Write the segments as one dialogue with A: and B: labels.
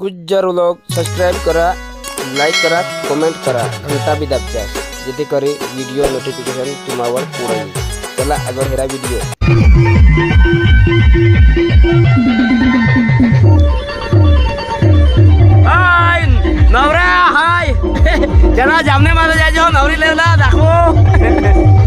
A: गुज्जर लोक सबस्क्राईब करा लाईक करा कमेंट करा घंटा बी दाबच्या जेथे करी व्हिडिओ नोटिफिकेशन तुम्हावर पुढे येईल चला अगर हेरा व्हिडिओ हाय नवरा हाय जरा जामने माझा जायचो नवरी लेवला दाखवू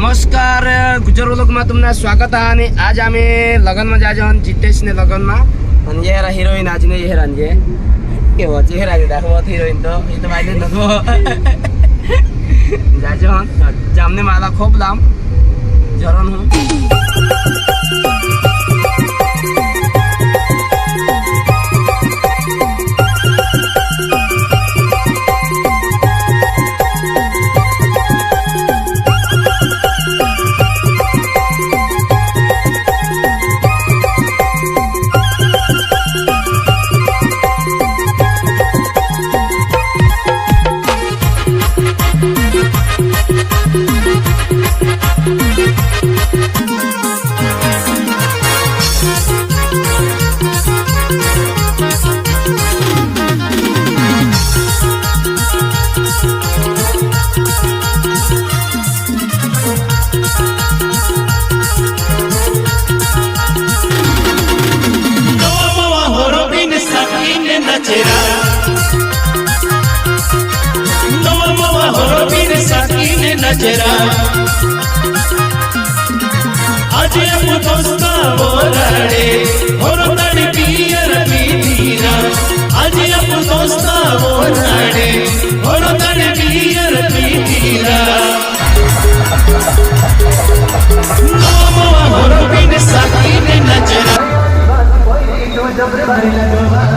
A: નમસ્કાર ગુજરાત વ્લોગમાં તમને સ્વાગત અને આજ અમે લગ્નમાં જાજો અને જીતેશને લગ્નમાં. અને યે હેરા હિરોઈન આજને યે હેરાન છે. કેવો ચહેરા જે દાખવો હિરોઈન તો. એ તો મારી નખો જાજો, જામને મારા ખોપ લામ જરણ હું.
B: Nachera આજે અમુ દોસ્તા બોરાડે હોરતડ પિયર પીધીરા આજે અમુ દોસ્તા બોરાડે હોરતડ પિયર પીધીરા નોમવા હોરબિન સાકીને નચરા
A: ठीक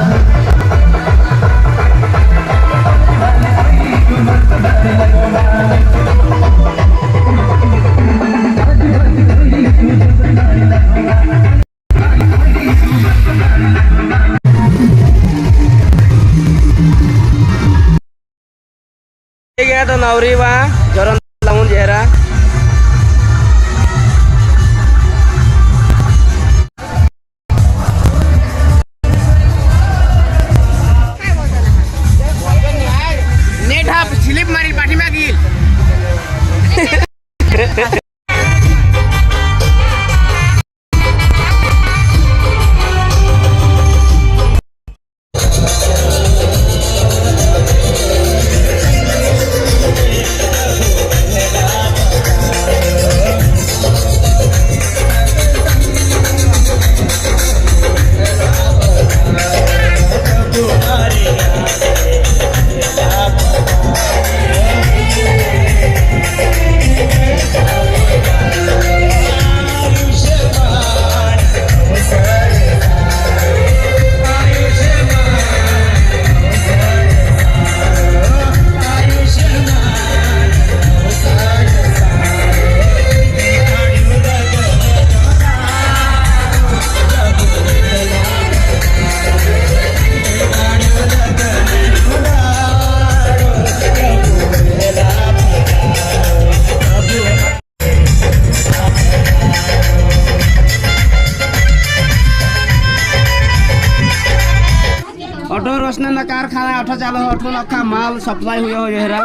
A: ऑटो रोशना कारखाना ऑटो चालू ऑटो अख्खा माल सप्लाई हुआ हो हेरा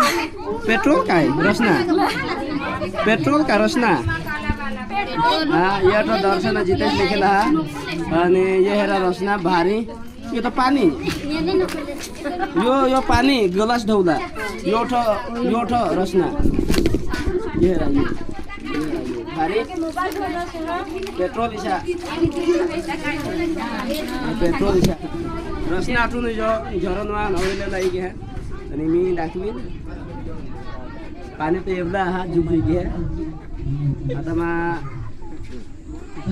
A: पेट्रोल का है रोशना पेट्रोल का रोशना हाँ ये ऑटो दर्शन जितेश लिखेला है आणि ये हेरा रोशना भारी ये तो पानी यो यो पानी ग्लास ढवला यो ऑटो यो ऑटो रोशना ये हेरा ये ये हेरा, ये. भारी पेट्रोल इशा पेट्रोल इशा रस्ना आठवून जो झरणवा नवरीला लाई घ्या आणि मी दाखवीन पाणी तर एवढा हा जुबरी घ्या आता मा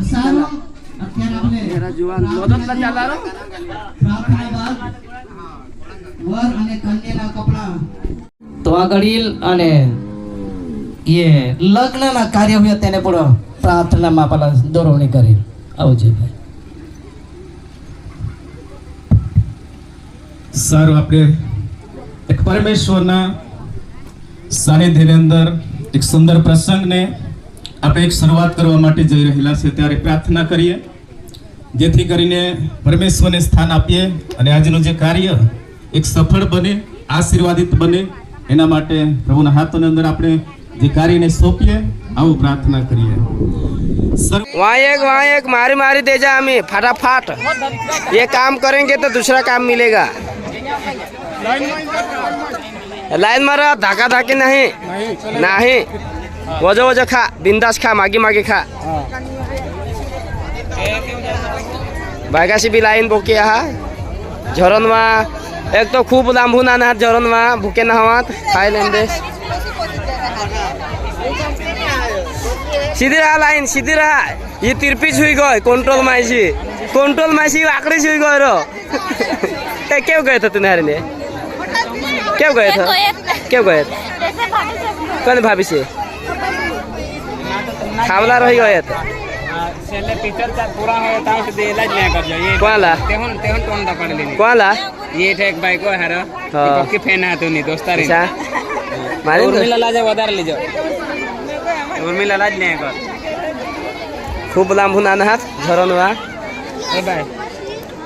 C: સારું અત્યારે આપણે
A: हेरा जुवान मदतला चालला रो
C: પ્રાર્થના બાદ વર અને કન્યાના કપડા
D: તો આગળ અને એ લગ્નના કાર્ય હોય તેને પણ પ્રાર્થનામાં આપણા દોરવણી કરી આવજે ભાઈ
E: સારું આપણે એક પરમેશ્વરના સાનિધ્યની અંદર એક સુંદર પ્રસંગને આપણે એક શરૂઆત કરવા માટે જઈ રહેલા છે ત્યારે પ્રાર્થના કરીએ જેથી કરીને પરમેશ્વરને સ્થાન આપીએ અને આજનું જે કાર્ય એક સફળ બને આશીર્વાદિત બને એના માટે પ્રભુના હાથોની અંદર આપણે જે કાર્યને સોંપીએ આવું પ્રાર્થના કરીએ સર્વ
A: वहाँ एक वहाँ एक मारी मारी दे जा हमें फटाफट ये काम करेंगे तो दूसरा काम मिलेगा লাইন মারা ধাকা ধাকি নাহি। নাহি। ওজো ওজো খা, বিন্দাস খা, মাগি মাগি খা। বাইগাসি বি লাইন বকি আহা। ঝরন মা, এক তো খুব লাম্বু না না ঝরন মা, ভুকে না হওয়া খাই লেন দে সিধি লাইন, সিধি আহা ই তিরপিচ হুই গয় কন্ট্রোল মাইছি। কন্ট্রোল মাইছি আকড়ি হুই গয় র ગયો રો એ કેવું ગયો હતો તું હારીને કેવું ગયો હતો કેવું ગયો હતો કોને ભાભી છે ખાવલા રહી ગયો હતો
F: છેલ્લે ટીચર ચાર પૂરા હોય ત્યાં સુધી એલા જ લ્યા કરજો એ
A: કોલા
F: તેહું તેહું ટોન પકડી લીધી
A: કોલા
F: એ ઠેક ભાઈ કો હારો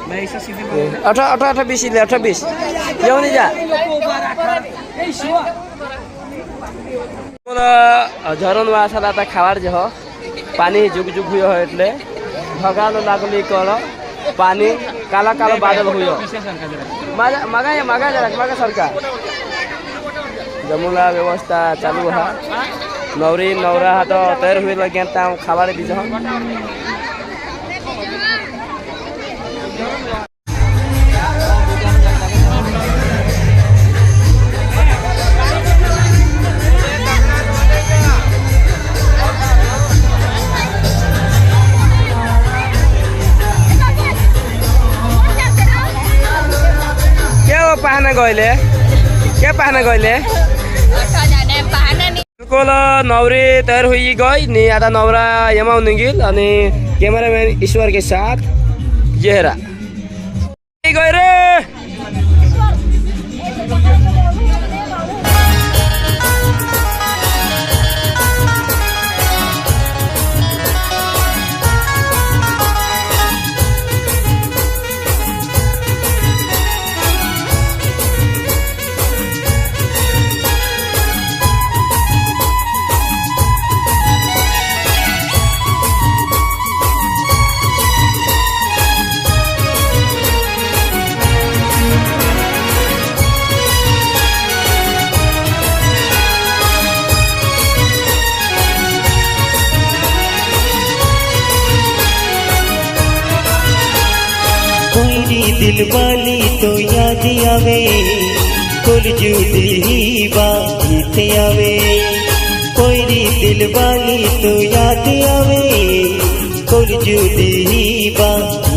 A: હા.
F: પક્કી ફેન હતું ની દોસ્તારી
A: અચ્છા મારી
F: ઉર્મિલા લાજે વધારે લીજો ઉર્મિલા લાજ લ્યા કર
A: ખૂબ લાંબુ નાના હાથ ઝરણમાં
F: એ ભાઈ ભાઈ ઈસો સીધી બોલ.
A: અઠો અઠો અઠો બીસ લે અઠો બીસ જેવું નહીં જા ઝરણમાં સાલા તા ખાવાડ જહ પાણી જુગ જુગ હુયો હોય એટલે ભગાનો લાગલી કળ પાણી કાલા કાલો બાદલ હુયો માગા માગા માગા જરાક માગા સરકાર જમુલા વ્યવસ્થા ચાલુ હા નવરી નવરા હા તો તૈયાર હુઈ ગયા ત્યાં ખાવાડે દીધો कहिले? के पाहना कहिले? कोल नवरी तयार होई गई नि आता नवरा यमाउनु गिल अनि क्यामेराम्यान ईश्वरकै साथ
G: जेहरा દિલવાલી તો યાદ આવે કુલ જુદી વાત આવે કોઈરી દિલવાલી તો યાદ આવે કુલ જુદી વાત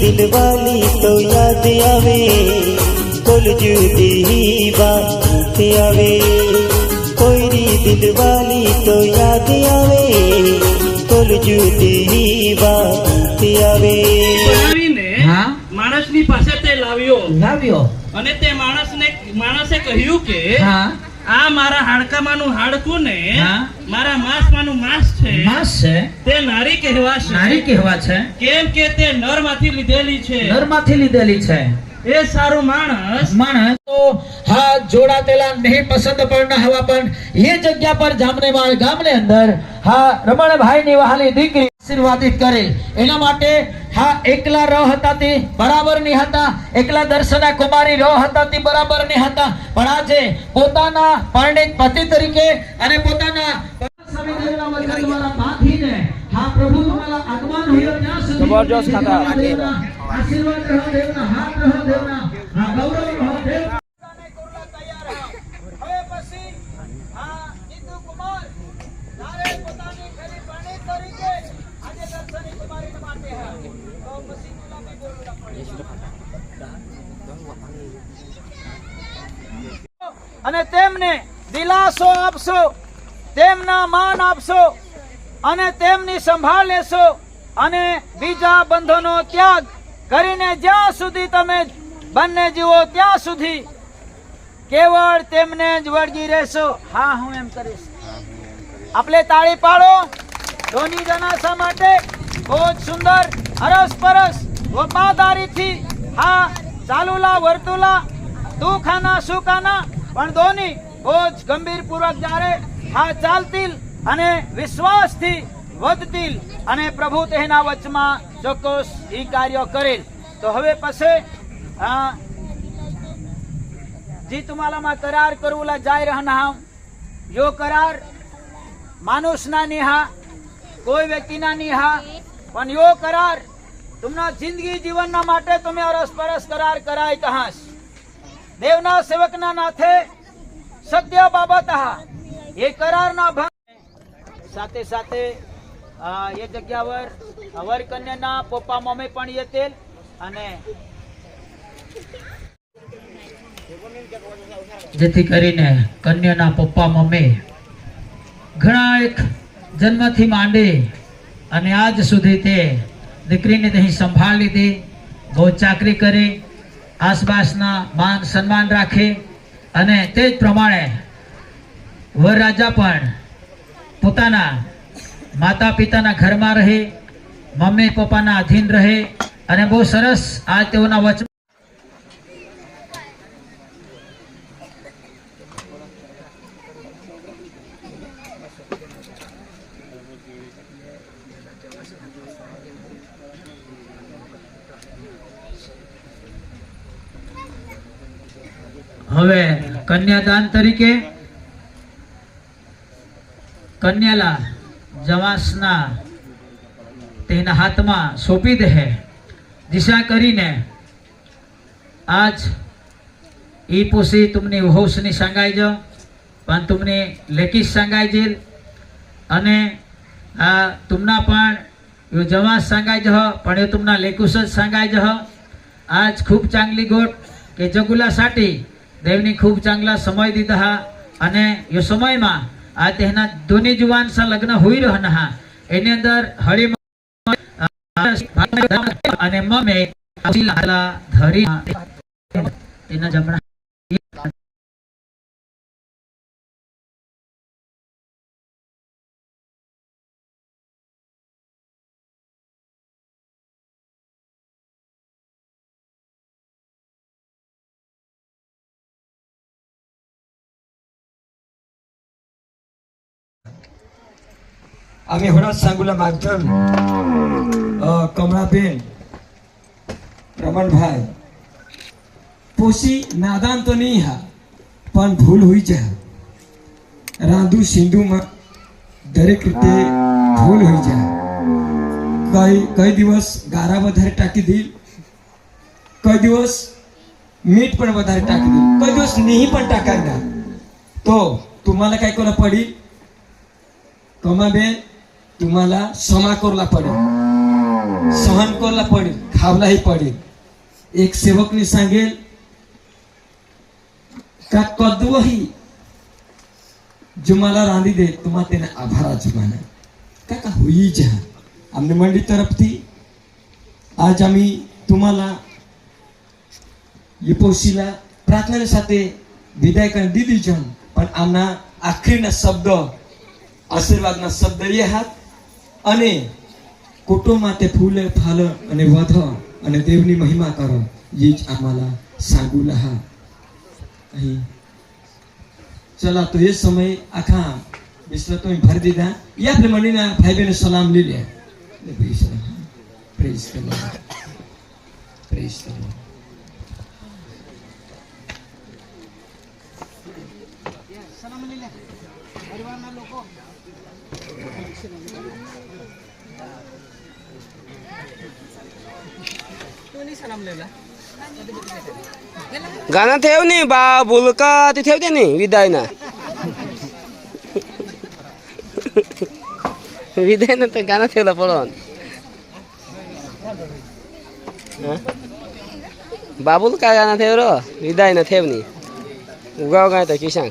G: દિલવાલી તો યાદ આવે કુલ જુદી વાત આવે કોઈરી દિલવાલી તો યાદ આવે કુલ જુદી વાત આવે
H: માણસની પાસે તે લાવ્યો.
I: લાવ્યો?
H: અને તે માણસને માણસે કહ્યું કે
I: હા?
H: આ મારા હાડકામાંનું હાડકું ને. મારા માંસમાંનું માંસ છે.
I: માંસ છે?
H: તે નારી કહેવાશે.
I: નારી કહેવા છે?
H: કેમ કે તે નરમાંથી લીધેલી છે.
I: નરમાંથી લીધેલી છે.
H: એ સારું માણસ.
I: માણસ તો હા જોડાતેલા નહીં પસંદ પણ હવા, પણ એ જગ્યા પર જામનેવાડ ગામને અંદર હા રમણભાઈ ની વહાલી દીકરી આશીર્વાદિત કરે એના માટે હા, એકલા રહ હતા તે બરાબરની હતા. એકલા દર્શના કુમારી રહ હતા તે બરાબરની હતા. પણ આજે પોતાના પરણિત પતિ તરીકે અને પોતાના સ્વામિદેવના વચન દ્વારા બાંધીને હા પ્રભુ તમારા આગમન હોય ત્યાં સુધી
A: જબરજસ્ત ખાતા.
I: અને તેમને દિલાસો આપશો તેમના માન આપશો અને તેમની સંભાળ લેશો અને બીજા બંધનો ત્યાગ કરીને જ્યાં સુધી તમે બંને જીવો ત્યાં સુધી કેવળ તેમને જ વળગી રહેશો. હા, હું એમ કરીશ. આપણે તાળી પાડો. ધોની જનાસા માટે બહુ જ સુંદર અરસ પરસ વફાદારીથી, હા, ચાલુલા, વર્તુલા તું ખાના શું ખાના પણ ધોની બહુ જ ગંભીર પૂર્વક જ્યારે હા ચાલતી અને વિશ્વાસથી વધતિલ અને પ્રભુ તેના વચમાં ચોક્કસ એ કાર્ય કરેલ. તો હવે પછે પછી જી તમારામાં કરાર કરવલા જાય રહના યો કરાર, માનુષના નિહા, કોઈ વ્યક્તિના નિહા, પણ યો કરાર, તુમના જિંદગી જીવનના માટે તમે અરસપરસ કરાર કરાય તહાસ. દેવના સેવકના નાથે સત્ય બાબત એ કરાર ના ભંગ. સાથે સાથે એ જગ્યાવર હવર કન્યાના પપ્પા મમ્મી પણ એ તેલ અને જેથી કરીને કન્યાના પપ્પા મમ્મી ઘણા એક જન્મથી માંડી અને આજ સુધી તે દીકરીને અહીં સંભાળ લીધી, બહુ ચાકરી કરી, આસપાસના માન સન્માન રાખી અને તે જ પ્રમાણે વરરાજા પણ પોતાના માતા પિતાના ઘરમાં રહે, મમ્મી પપ્પાના આધીન રહે અને બહુ સરસ આ તેઓના વચન હવે કન્યાદાન તરીકે કન્યાલા જવાસના તેના હાથમાં સોંપી દે દિશા કરીને આજ એ પોસી તુમની હોશની સંગાઈ જ પણ તુમને લેખી સંગાઈ જેલ અને આ તુમના પણ यो जवास सांगाय जह पण हे तुमना लेकुसच सांगाय जह आज खूप चांगली गोट के जगुलासाठी देवनी खूप चांगला समय दिधा आणि यो समयमा આ તેના દોની જુવાનસા લગ્ન હોઈ રહ્યા હા. એની અંદર હળી અને મમે ધરી તેના જમણા
J: आम्ही होणार सांगूला मागतं अ, कमळाबेन રમણભાઈ પોસી નાદાન તો નહીં હા પણ ભૂલ હોઈ જાય રાંધુ સિંધુમાં દરેક રીતે ભૂલ હોઈ જાય કઈ કઈ દિવસ ગારા વધારે ટાંકી દી કઈ દિવસ મીઠ પણ વધારે ટાંકી દી કઈ દિવસ નહીં પણ ટાકાય ના તો तुम्हाला काय करायला पडेल कमाबेन तुम्हाला क्षमा कोरला पडेल. सहन कोरला पडेल खावलाही पडेल. एक सेवकने सांगेल का कद्वही जुमाला रांधी दे तुम्हा त्याने आभारा जुमाना का का होई जहा आमने मंडी तरफ ती आज आम्ही तुम्हाला यपोशीला प्रार्थना साथे विधायकाने કરી દીધી पण પણ आखरीना शब्द શબ્દ આશીર્વાદના શબ્દ એ હાથ અને કુટુંબ તે ફૂલે, ફાલ અને વધ અને દેવની મહિમા કરો. એ જ આમાલા સાગુલાહા. અહીં. ચલા, તો એ સમય આખા મિશ્ર તો ભરી દીધા. એ આપણે મળીને ભાઈ બહેને સલામ લઈ લે. પ્રેસ કરો
A: गाणं ठेव नी बा बुलका ते ठेवते नी विदाय ना विदाय ना तर गाणं ठेवलं पळून हं? बाबूल काय गाणं ठेव र विदाय ना ठेव नी उगाव काय तर किशांग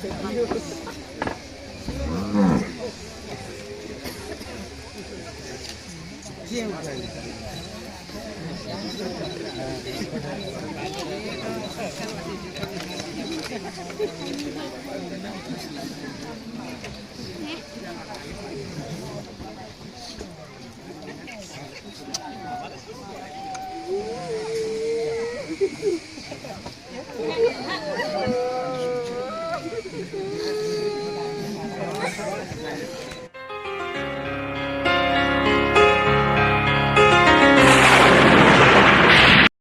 A: Terima kasih. 见过你。